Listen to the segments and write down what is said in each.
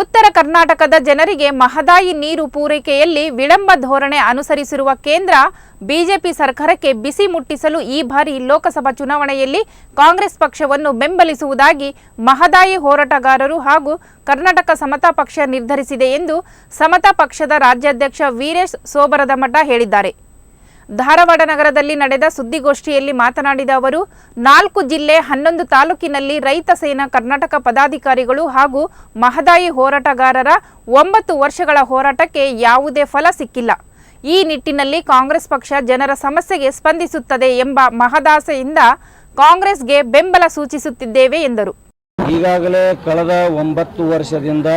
ಉತ್ತರ ಕರ್ನಾಟಕದ ಜನರಿಗೆ ಮಹದಾಯಿ ನೀರು ಪೂರೈಕೆಯಲ್ಲಿ ವಿಳಂಬ ಧೋರಣೆ ಅನುಸರಿಸಿರುವ ಕೇಂದ್ರ, ಬಿಜೆಪಿ ಸರ್ಕಾರಕ್ಕೆ ಬಿಸಿ ಮುಟ್ಟಿಸಲು ಈ ಬಾರಿ ಲೋಕಸಭಾ ಚುನಾವಣೆಯಲ್ಲಿ ಕಾಂಗ್ರೆಸ್ ಪಕ್ಷವನ್ನು ಬೆಂಬಲಿಸುವುದಾಗಿ ಮಹದಾಯಿ ಹೋರಾಟಗಾರರು ಹಾಗೂ ಕರ್ನಾಟಕ ಸಮತಾ ಪಕ್ಷ ನಿರ್ಧರಿಸಿದೆ ಎಂದು ಸಮತಾ ಪಕ್ಷದ ರಾಜ್ಯಾಧ್ಯಕ್ಷ ವೀರೇಶ್ ಸೋಬರದಮಠ ಹೇಳಿದ್ದಾರೆ. ಧಾರವಾಡ ನಗರದಲ್ಲಿ ನಡೆದ ಸುದ್ದಿಗೋಷ್ಠಿಯಲ್ಲಿ ಮಾತನಾಡಿದ ಅವರು, ನಾಲ್ಕು ಜಿಲ್ಲೆ ಹನ್ನೊಂದು ತಾಲೂಕಿನಲ್ಲಿ ರೈತ ಸೇನಾ ಕರ್ನಾಟಕ ಪದಾಧಿಕಾರಿಗಳು ಹಾಗೂ ಮಹದಾಯಿ ಹೋರಾಟಗಾರರ ಒಂಬತ್ತು ವರ್ಷಗಳ ಹೋರಾಟಕ್ಕೆ ಯಾವುದೇ ಫಲ ಸಿಕ್ಕಿಲ್ಲ. ಈ ನಿಟ್ಟಿನಲ್ಲಿ ಕಾಂಗ್ರೆಸ್ ಪಕ್ಷ ಜನರ ಸಮಸ್ಯೆಗೆ ಸ್ಪಂದಿಸುತ್ತದೆ ಎಂಬ ಮಹದಾಸೆಯಿಂದ ಕಾಂಗ್ರೆಸ್ಗೆ ಬೆಂಬಲ ಸೂಚಿಸುತ್ತಿದ್ದೇವೆ ಎಂದರು. ಈಗಾಗಲೇ ಕಳೆದ ಒಂಬತ್ತು ವರ್ಷದಿಂದ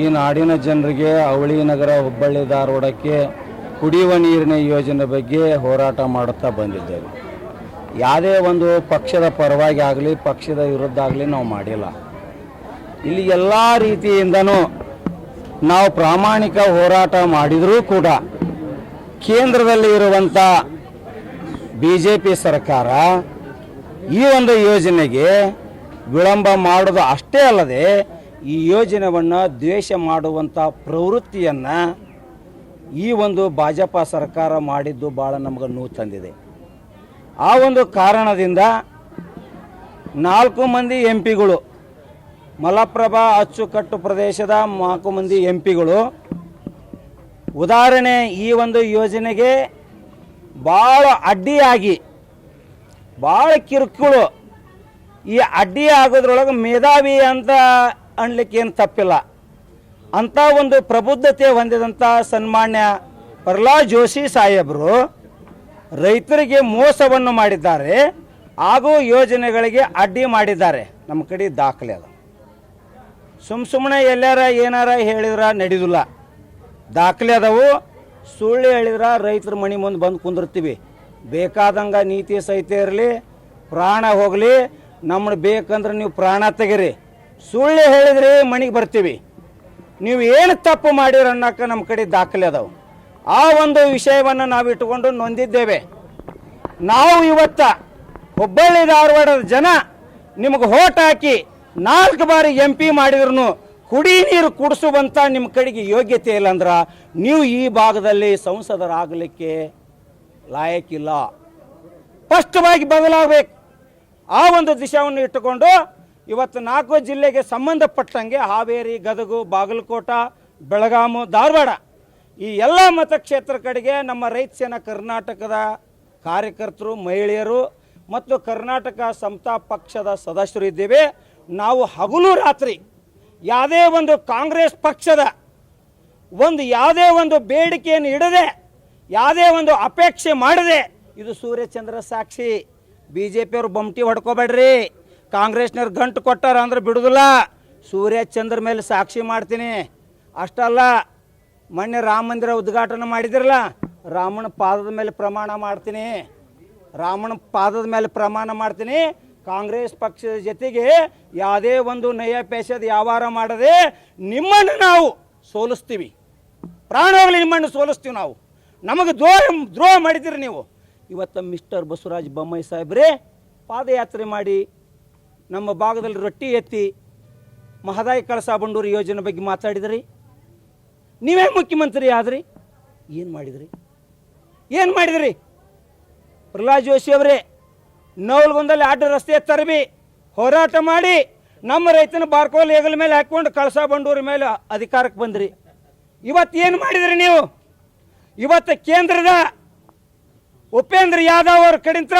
ಈ ನಾಡಿನ ಜನರಿಗೆ ಅವಳಿ ನಗರ ಹುಬ್ಬಳ್ಳಿ ಧಾರವಾಡಕ್ಕೆ ಕುಡಿಯುವ ನೀರಿನ ಯೋಜನೆ ಬಗ್ಗೆ ಹೋರಾಟ ಮಾಡುತ್ತಾ ಬಂದಿದ್ದೇವೆ. ಯಾವುದೇ ಒಂದು ಪಕ್ಷದ ಪರವಾಗಿ ಆಗಲಿ, ಪಕ್ಷದ ವಿರುದ್ಧ ಆಗಲಿ ನಾವು ಮಾಡಿಲ್ಲ. ಇಲ್ಲಿ ಎಲ್ಲ ರೀತಿಯಿಂದನೂ ನಾವು ಪ್ರಾಮಾಣಿಕ ಹೋರಾಟ ಮಾಡಿದರೂ ಕೂಡ ಕೇಂದ್ರದಲ್ಲಿ ಇರುವಂಥ ಬಿ ಜೆ ಪಿ ಸರ್ಕಾರ ಈ ಒಂದು ಯೋಜನೆಗೆ ವಿಳಂಬ ಮಾಡೋದು ಅಷ್ಟೇ ಅಲ್ಲದೆ ಈ ಯೋಜನೆಯನ್ನು ದ್ವೇಷ ಮಾಡುವಂಥ ಪ್ರವೃತ್ತಿಯನ್ನು ಈ ಒಂದು ಭಾಜಪ ಸರ್ಕಾರ ಮಾಡಿದ್ದು ಭಾಳ ನಮಗೆ ನೋವು ತಂದಿದೆ. ಆ ಒಂದು ಕಾರಣದಿಂದ ನಾಲ್ಕು ಮಂದಿ ಎಂ ಪಿಗಳು ಮಲಪ್ರಭಾ, ಅಚ್ಚುಕಟ್ಟು ಪ್ರದೇಶದ ನಾಲ್ಕು ಮಂದಿ ಎಂ ಪಿಗಳು ಉದಾಹರಣೆ ಈ ಒಂದು ಯೋಜನೆಗೆ ಭಾಳ ಅಡ್ಡಿಯಾಗಿ ಭಾಳ ಕಿರುಕುಳು, ಈ ಅಡ್ಡಿ ಆಗೋದ್ರೊಳಗೆ ಮೇಧಾವಿ ಅಂತ ಅನ್ಲಿಕ್ಕೆ ಏನು ತಪ್ಪಿಲ್ಲ. ಅಂಥ ಒಂದು ಪ್ರಬುದ್ಧತೆ ಹೊಂದಿದಂಥ ಸನ್ಮಾನ್ಯ ಪ್ರಹ್ಲಾದ್ ಜೋಶಿ ಸಾಹೇಬರು ರೈತರಿಗೆ ಮೋಸವನ್ನು ಮಾಡಿದ್ದಾರೆ ಹಾಗೂ ಯೋಜನೆಗಳಿಗೆ ಅಡ್ಡಿ ಮಾಡಿದ್ದಾರೆ. ನಮ್ಮ ಕಡೆ ದಾಖಲೆ ಅದು. ಸುಮ್ ಸುಮ್ಮನೆ ಎಲ್ಲಾರ ಏನಾರ ಹೇಳಿದ್ರ ನಡೆದಿಲ್ಲ. ದಾಖಲೆ ಅದಾವು. ಸುಳ್ಳು ಹೇಳಿದ್ರ ರೈತರ ಮನೆ ಮುಂದೆ ಬಂದು ಕುಂದಿರ್ತೀವಿ. ಬೇಕಾದಂಗ ನೀತಿ ಸಹಿತ ಇರಲಿ, ಪ್ರಾಣ ಹೋಗಲಿ ನಮ್ಮನ್ನು ಬೇಕಂದ್ರೆ ನೀವು ಪ್ರಾಣ ತೆಗೀರಿ. ಸುಳ್ಳು ಹೇಳಿದ್ರೆ ಮನೆಗೆ ಬರ್ತೀವಿ. ನೀವು ಏನು ತಪ್ಪು ಮಾಡಿರೋ ಅನ್ನೋಕೆ ನಮ್ಮ ಕಡೆ ದಾಖಲೆ ಅದಾವೆ. ಆ ಒಂದು ವಿಷಯವನ್ನು ನಾವು ಇಟ್ಟುಕೊಂಡು ನೊಂದಿದ್ದೇವೆ. ನಾವು ಇವತ್ತ ಹುಬ್ಬಳ್ಳಿ ಧಾರವಾಡದ ಜನ ನಿಮಗೆ ಹೋಟ್ ಹಾಕಿ ನಾಲ್ಕು ಬಾರಿ ಎಂ ಪಿ ಮಾಡಿದ್ರು ಕುಡಿ ನೀರು ಕುಡಿಸುವಂಥ ನಿಮ್ಮ ಕಡೆಗೆ ಯೋಗ್ಯತೆ ಇಲ್ಲ ಅಂದ್ರೆ ನೀವು ಈ ಭಾಗದಲ್ಲಿ ಸಂಸದರಾಗಲಿಕ್ಕೆ ಲಾಯಕ್ಕಿಲ್ಲ ಸ್ಪಷ್ಟವಾಗಿ ಬದಲಾಗಬೇಕು. ಆ ಒಂದು ದಿಶಾವನ್ನು ಇಟ್ಟುಕೊಂಡು ಇವತ್ತು ನಾಲ್ಕು ಜಿಲ್ಲೆಗೆ ಸಂಬಂಧಪಟ್ಟಂಗೆ ಹಾವೇರಿ, ಗದಗು, ಬಾಗಲಕೋಟ, ಬೆಳಗಾಮು, ಧಾರವಾಡ ಈ ಎಲ್ಲ ಮತಕ್ಷೇತ್ರ ಕಡೆಗೆ ನಮ್ಮ ರೈತ ಸೇನಾ ಕರ್ನಾಟಕದ ಕಾರ್ಯಕರ್ತರು, ಮಹಿಳೆಯರು ಮತ್ತು ಕರ್ನಾಟಕ ಸಮತಾ ಪಕ್ಷದ ಸದಸ್ಯರು ಇದ್ದೇವೆ. ನಾವು ಹಗಲು ರಾತ್ರಿ ಯಾವುದೇ ಒಂದು ಕಾಂಗ್ರೆಸ್ ಪಕ್ಷದ ಒಂದು ಯಾವುದೇ ಒಂದು ಬೇಡಿಕೆಯನ್ನು ಇಡದೆ, ಯಾವುದೇ ಒಂದು ಅಪೇಕ್ಷೆ ಮಾಡದೆ, ಇದು ಸೂರ್ಯಚಂದ್ರ ಸಾಕ್ಷಿ. ಬಿ ಜೆ ಪಿಯವರು ಬೊಮ್ಟಿ ಹೊಡ್ಕೋಬೇಡ್ರಿ. ಕಾಂಗ್ರೆಸ್ನವ್ರು ಗಂಟು ಕೊಟ್ಟಾರ ಅಂದ್ರೆ ಬಿಡುದಿಲ್ಲ. ಸೂರ್ಯ ಚಂದ್ರ ಮೇಲೆ ಸಾಕ್ಷಿ ಮಾಡ್ತೀನಿ. ಅಷ್ಟಲ್ಲ, ಮೊನ್ನೆ ರಾಮ ಮಂದಿರ ಉದ್ಘಾಟನೆ ಮಾಡಿದಿರಲ್ಲ, ರಾಮನ ಪಾದದ ಮೇಲೆ ಪ್ರಮಾಣ ಮಾಡ್ತೀನಿ. ರಾಮನ ಪಾದದ ಮೇಲೆ ಪ್ರಮಾಣ ಮಾಡ್ತೀನಿ. ಕಾಂಗ್ರೆಸ್ ಪಕ್ಷದ ಜೊತೆಗೆ ಯಾವುದೇ ಒಂದು ನಯ ಪೇಷದ ವ್ಯವಹಾರ ಮಾಡದೆ ನಿಮ್ಮನ್ನು ನಾವು ಸೋಲಿಸ್ತೀವಿ. ಪ್ರಾಣ ಹೋಗಲಿ ನಿಮ್ಮನ್ನು ಸೋಲಿಸ್ತೀವಿ ನಾವು. ನಮಗೆ ದ್ರೋಹ ದ್ರೋಹ ಮಾಡಿದ್ದೀರಿ ನೀವು. ಇವತ್ತು ಮಿಸ್ಟರ್ ಬಸವರಾಜ್ ಬೊಮ್ಮಾಯಿ ಸಾಹೇಬ್ರೆ ಪಾದಯಾತ್ರೆ ಮಾಡಿ ನಮ್ಮ ಭಾಗದಲ್ಲಿ ರೊಟ್ಟಿ ಎತ್ತಿ ಮಹದಾಯಿ ಕಳಸಾ ಬಂಡೂರು ಯೋಜನೆ ಬಗ್ಗೆ ಮಾತಾಡಿದ್ರಿ. ನೀವೇ ಮುಖ್ಯಮಂತ್ರಿ ಆದ್ರಿ. ಏನು ಮಾಡಿದ್ರಿ? ಏನು ಮಾಡಿದ್ರಿ? ಪ್ರಹ್ಲಾದ್ ಜೋಶಿ ಅವರೇ, ನವಲ್ಗೊಂದಲ್ಲಿ ಅಡ್ಡ ರಸ್ತೆ ತರಬಿ ಹೋರಾಟ ಮಾಡಿ ನಮ್ಮ ರೈತನ ಬಾರ್ಕೋಲ್ ಹೆಗಲ ಮೇಲೆ ಹಾಕ್ಕೊಂಡು ಕಳಸಾ ಬಂಡೂರ ಮೇಲೆ ಅಧಿಕಾರಕ್ಕೆ ಬಂದ್ರಿ. ಇವತ್ತು ಏನು ಮಾಡಿದ್ರಿ ನೀವು? ಇವತ್ತು ಕೇಂದ್ರದ ಉಪೇಂದ್ರ ಯಾದವ್ ಅವ್ರ ಕಡೆಂತ್ರ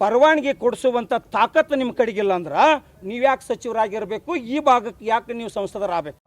ಪರವಾನಗಿ ಕೊಡಿಸುವಂಥ ತಾಕತ್ತು ನಿಮ್ಮ ಕಡೆಗಿಲ್ಲ ಅಂದ್ರೆ ನೀವು ಯಾಕೆ ಸಚಿವರಾಗಿರಬೇಕು ಈ ಭಾಗಕ್ಕೆ ಯಾಕೆ ನೀವು ಸಂಸದರಾಗಬೇಕು?